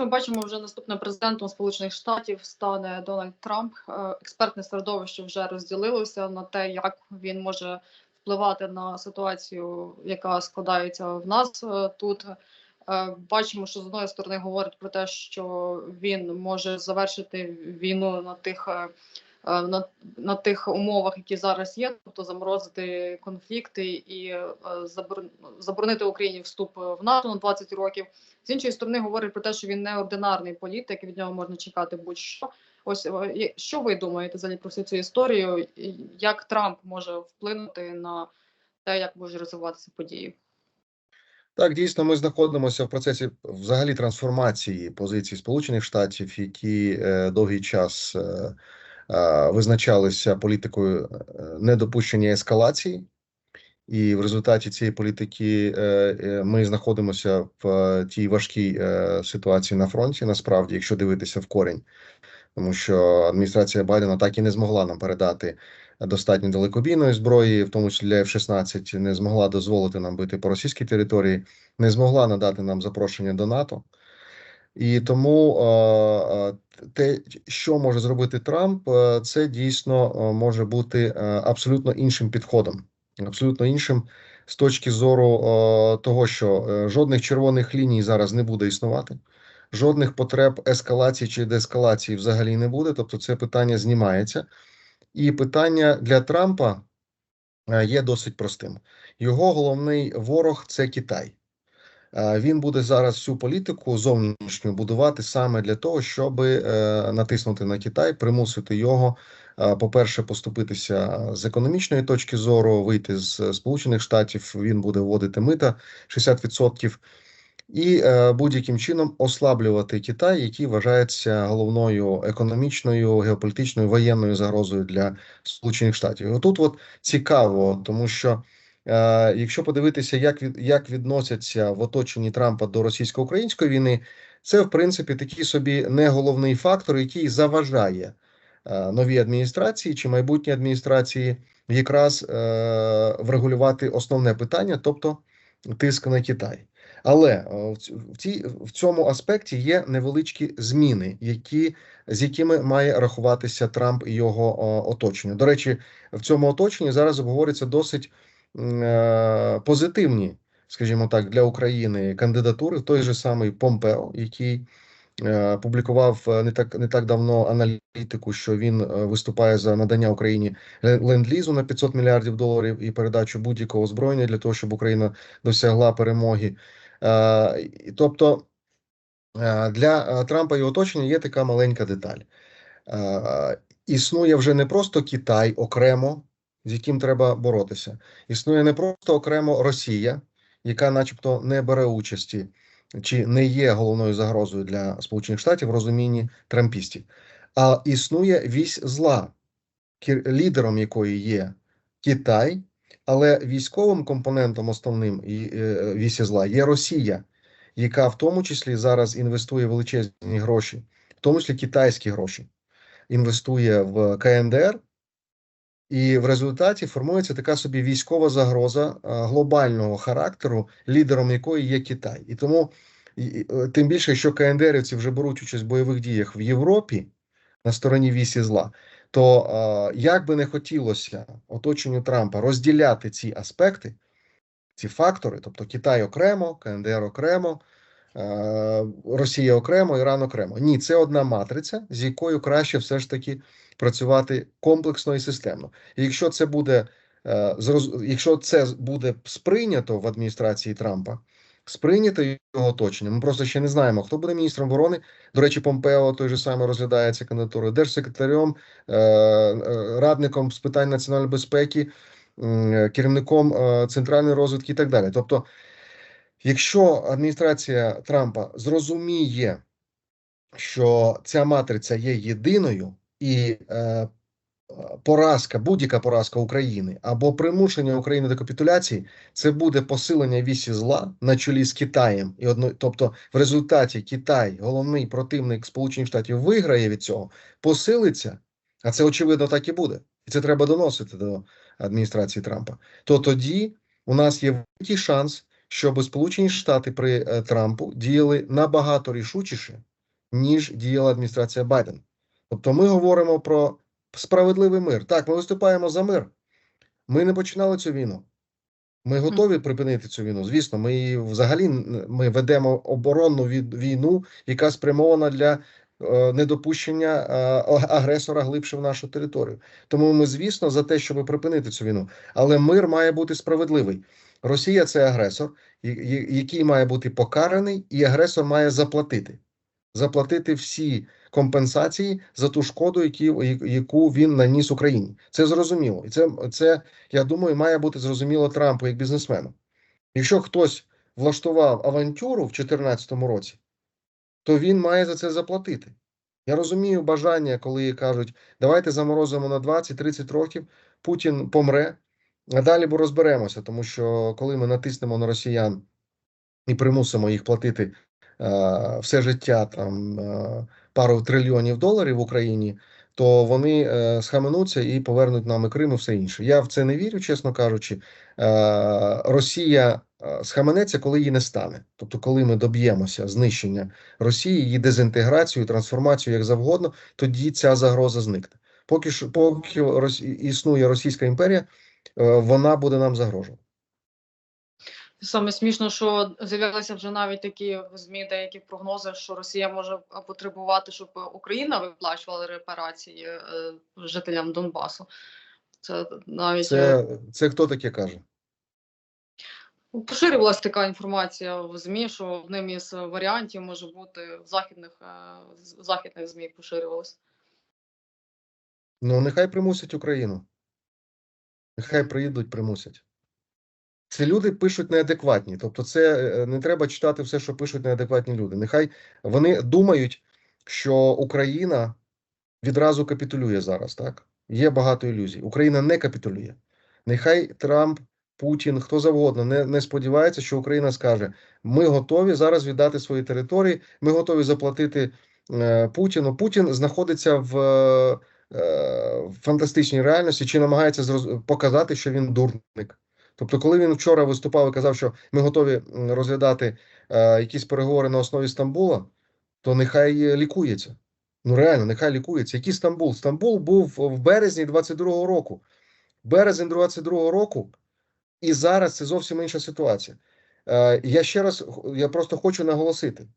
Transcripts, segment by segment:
ми бачимо, вже наступним президентом Сполучених Штатів стане Дональд Трамп. Е, Експертне середовище вже розділилося на те, як він може впливати на ситуацію, яка складається в нас е, тут. Е, Бачимо, що з одної сторони говорить про те, що він може завершити війну на тих на, на тих умовах, які зараз є, тобто заморозити конфлікти і е, забор- заборонити Україні вступ в НАТО на 20 років. З іншої сторони, говорить про те, що він неординарний політик, і від нього можна чекати будь-що. Ось е, що ви думаєте взагалі про всю цю історію? Як Трамп може вплинути на те, як можуть розвиватися події? Так, дійсно, ми знаходимося в процесі взагалі трансформації позицій Сполучених Штатів, які е, довгий час е, е, визначалися політикою е, недопущення ескалації, і в результаті цієї політики е, е, ми знаходимося в е, тій важкій е, ситуації на фронті. Насправді, якщо дивитися в корінь, тому що адміністрація Байдена так і не змогла нам передати достатньо далекобійної зброї, в тому числі для F-16, не змогла дозволити нам бити по російській території, не змогла надати нам запрошення до НАТО. І тому е, е, те, що може зробити Трамп, е, це дійсно може бути абсолютно іншим підходом, абсолютно іншим з точки зору того, що жодних червоних ліній зараз не буде існувати, жодних потреб ескалації чи деескалації взагалі не буде. Тобто, це питання знімається. І питання для Трампа є досить простим. Його головний ворог це Китай. Е, Він буде зараз всю політику зовнішню будувати саме для того, щоб натиснути на Китай, примусити його, е, по-перше, поступитися з економічної точки зору, вийти з Сполучених Штатів. Він буде вводити мита 60%. І е, будь-яким чином ослаблювати Китай, який вважається головною економічною, геополітичною воєнною загрозою для Сполучених Штатів. І Отут от цікаво, тому що е, якщо подивитися, як від як відносяться в оточенні Трампа до російсько-української війни, це в принципі такий собі не головний фактор, який заважає е, новій адміністрації чи майбутній адміністрації якраз е, врегулювати основне питання, тобто тиск на Китай. Але е, в цій в цьому аспекті є невеличкі зміни, які з якими має рахуватися Трамп і його оточення. До речі, в цьому оточенні зараз обговорюються досить е, позитивні, скажімо так, для України кандидатури. Той же самий Помпео, який е, публікував е, не так не так давно аналітику, що він е, виступає за надання Україні ленд-лізу на 500 мільярдів доларів і передачу будь-якого озброєння для того, щоб Україна досягла перемоги. Е, Тобто е, для е, Трампа і оточення є така маленька деталь. Е, Існує вже не просто Китай окремо, з яким треба боротися. Існує не просто окремо Росія, яка, начебто, не бере участі чи не є головною загрозою для Сполучених Штатів в розумінні трампістів, а існує вісь зла, лідером якої є Китай, але військовим компонентом основним е, вісі зла є Росія, яка в тому числі зараз інвестує величезні гроші, в тому числі китайські гроші, інвестує в КНДР, і в результаті формується така собі військова загроза е, глобального характеру, лідером якої є Китай. І тому е, тим більше, що КНДРівці вже беруть участь в бойових діях в Європі на стороні вісі зла, то е, як би не хотілося оточенню Трампа розділяти ці аспекти, ці фактори, тобто Китай окремо, КНДР окремо, Росія окремо, Іран окремо. Ні, це одна матриця, з якою краще все ж таки працювати комплексно і системно. І якщо це буде е, якщо це буде сприйнято в адміністрації Трампа, сприйнято його оточення, ми просто ще не знаємо, хто буде міністром оборони. До речі, Помпео той же самий розглядається кандидатурою держсекретарем, е, е, радником з питань національної безпеки, керівником е, центральної розвідки і так далі. Тобто, якщо адміністрація Трампа зрозуміє, що ця матриця є єдиною, і е, поразка, будь-яка поразка України або примушення України до капітуляції, це буде посилення вісі зла на чолі з Китаєм. І одно, тобто, в результаті Китай, головний противник Сполучених Штатів, виграє від цього, посилиться. А це очевидно так і буде. І це треба доносити до адміністрації Трампа. То тоді у нас є великий шанс, щоб Сполучені Штати при е, Трампу діяли набагато рішучіше ніж діяла адміністрація Байдена. Тобто ми говоримо про справедливий мир. Так, ми виступаємо за мир. Ми не починали цю війну. Ми готові припинити цю війну. Звісно, ми її взагалі ми ведемо оборонну від- війну, яка спрямована для е, недопущення е, агресора глибше в нашу територію. Тому ми, звісно, за те, щоб припинити цю війну. Але мир має бути справедливий. Росія це агресор, який має бути покараний, і агресор має заплатити. Заплатити всі компенсації за ту шкоду, яку він наніс Україні. Це зрозуміло. І це, це, я думаю, має бути зрозуміло Трампу як бізнесмену. Якщо хтось влаштував авантюру в 2014 році, то він має за це заплатити. Я розумію бажання, коли кажуть, давайте заморозимо на 20-30 років, Путін помре, а далі бо розберемося, тому що коли ми натиснемо на росіян і примусимо їх платити е, все життя там е, пару трильйонів доларів в Україні, то вони е, схаменуться і повернуть нам і Крим і все інше. Я в це не вірю, чесно кажучи. Е, Росія е, схаменеться, коли її не стане. Тобто, коли ми доб'ємося знищення Росії, її дезінтеграцію, трансформацію як завгодно, тоді ця загроза зникне. Поки що, поки існує Російська імперія, вона буде нам загрожувати. Саме смішно, що з'явилися вже навіть такі в ЗМІ деякі прогнози, що Росія може потребувати, щоб Україна виплачувала репарації е, жителям Донбасу. Це навіть е, Це, це хто таке каже? поширювалася така інформація в ЗМІ, що одним із варіантів може бути в західних е, з- західних ЗМІ поширювалося. Ну, нехай примусять Україну. Нехай приїдуть, примусять. Це люди пишуть неадекватні. Тобто, це е, не треба читати все, що пишуть неадекватні люди. Нехай вони думають, що Україна відразу капітулює зараз. Так є багато ілюзій. Україна не капітулює. Нехай Трамп, Путін, хто завгодно не, не сподівається, що Україна скаже: ми готові зараз віддати свої території, ми готові заплатити е, Путіну. Путін знаходиться в. Е, фантастичній реальності чи намагається показати, що він дурник. Тобто, коли він вчора виступав і казав, що ми готові розглядати е, якісь переговори на основі Стамбула, то нехай е, лікується. Ну реально, нехай лікується. Який Стамбул? Стамбул був в березні 22-го року. Березень 22-го року, і зараз це зовсім інша ситуація. Е, я ще раз я просто хочу наголосити: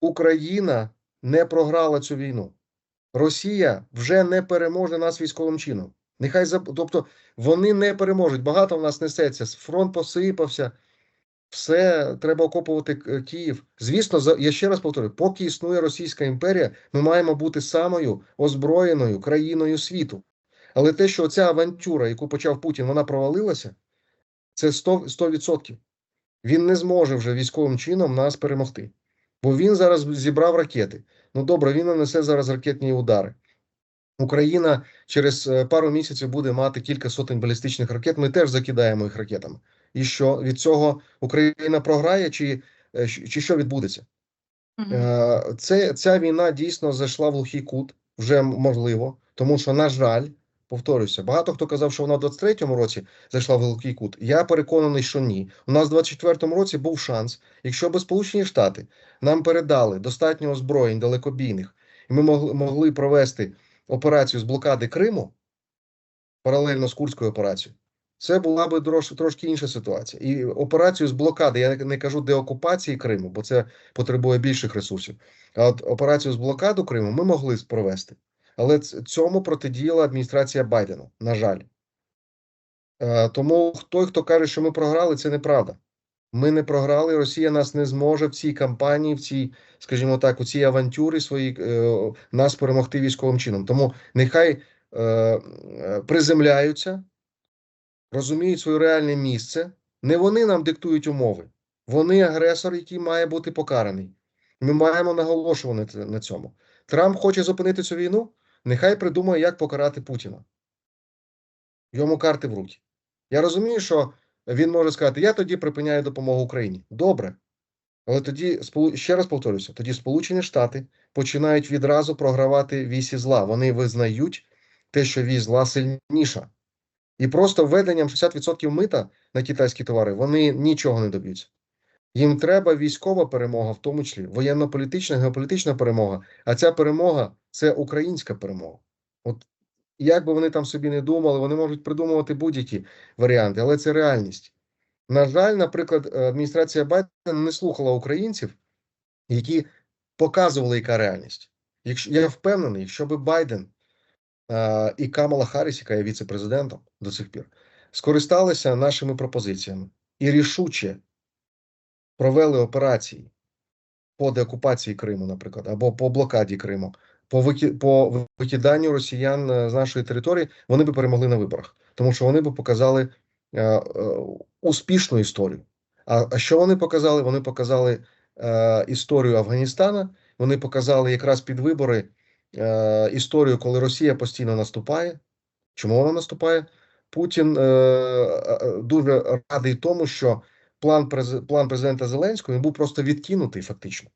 Україна не програла цю війну. Росія вже не переможе нас військовим чином. Нехай тобто вони не переможуть. Багато в нас несеться. Фронт посипався, все треба окопувати Київ. Звісно, за я ще раз повторюю: поки існує Російська імперія, ми маємо бути самою озброєною країною світу. Але те, що ця авантюра, яку почав Путін, вона провалилася, це 100%. 100%. Він не зможе вже військовим чином нас перемогти. Бо він зараз зібрав ракети. Ну добре, він нанесе зараз ракетні удари. Україна через е, пару місяців буде мати кілька сотень балістичних ракет. Ми теж закидаємо їх ракетами. І що від цього Україна програє, чи, е, чи що відбудеться? Е, Це, ця війна дійсно зайшла в глухий кут, вже можливо, тому що, на жаль, повторюся, багато хто казав, що вона в 23-му році зайшла в глухий кут. Я переконаний, що ні. У нас в 24-му році був шанс, якщо би Сполучені Штати нам передали достатньо озброєнь далекобійних, і ми могли, провести операцію з блокади Криму паралельно з Курською операцією. Це була би трош, трошки інша ситуація. І операцію з блокади, я не кажу деокупації Криму, бо це потребує більших ресурсів. А от операцію з блокаду Криму ми могли провести. Але цьому протидіяла адміністрація Байдена, на жаль. Е, Тому той, хто каже, що ми програли, це неправда. Ми не програли. Росія нас не зможе в цій кампанії, в цій, скажімо так, у цій авантюрі своїй е, нас перемогти військовим чином. Тому нехай е, приземляються, розуміють своє реальне місце. Не вони нам диктують умови. Вони агресор, який має бути покараний. Ми маємо наголошувати на цьому. Трамп хоче зупинити цю війну. Нехай придумає, як покарати Путіна. Йому карти в руки. Я розумію, що він може сказати: я тоді припиняю допомогу Україні. Добре. Але тоді, ще раз повторюся, тоді Сполучені Штати починають відразу програвати вісі зла. Вони визнають те, що вісь зла сильніша. І просто введенням 60% мита на китайські товари вони нічого не доб'ються. Їм треба військова перемога, в тому числі воєнно-політична, геополітична перемога. А ця перемога це українська перемога. От як би вони там собі не думали, вони можуть придумувати будь-які варіанти, але це реальність. На жаль, наприклад, адміністрація Байдена не слухала українців, які показували, яка реальність. Якщо я впевнений, якщо би Байден е, і Камала Харріс, яка є віце-президентом до цих пір, скористалися нашими пропозиціями і рішуче провели операції по деокупації Криму, наприклад, або по блокаді Криму, по вики- по викиданню росіян е, з нашої території, вони би перемогли на виборах, тому що вони би показали е, е, успішну історію. А, а що вони показали? Вони показали е, історію Афганістана. Вони показали якраз під вибори е, історію, коли Росія постійно наступає. Чому вона наступає? Путін е, е, дуже радий тому, що план, план президента Зеленського він був просто відкинутий фактично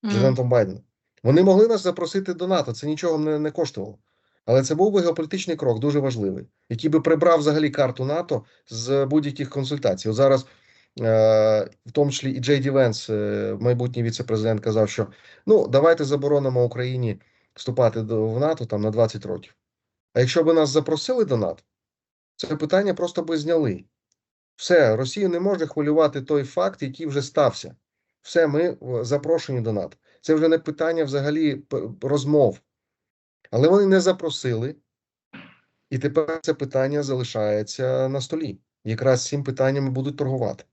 президентом Байденом. Вони могли нас запросити до НАТО, це нічого не, не коштувало. Але це був би геополітичний крок, дуже важливий, який би прибрав взагалі карту НАТО з будь-яких консультацій. От зараз, е, в тому числі, і Джей Ді Венс, е, майбутній віце-президент, казав, що ну давайте заборонимо Україні вступати до в НАТО там на 20 років. А якщо б нас запросили до НАТО, це питання просто би зняли. Все, Росію не може хвилювати той факт, який вже стався. Все, ми запрошені до НАТО. Це вже не питання взагалі розмов. Але вони не запросили, і тепер це питання залишається на столі. Якраз цим питаннями будуть торгувати.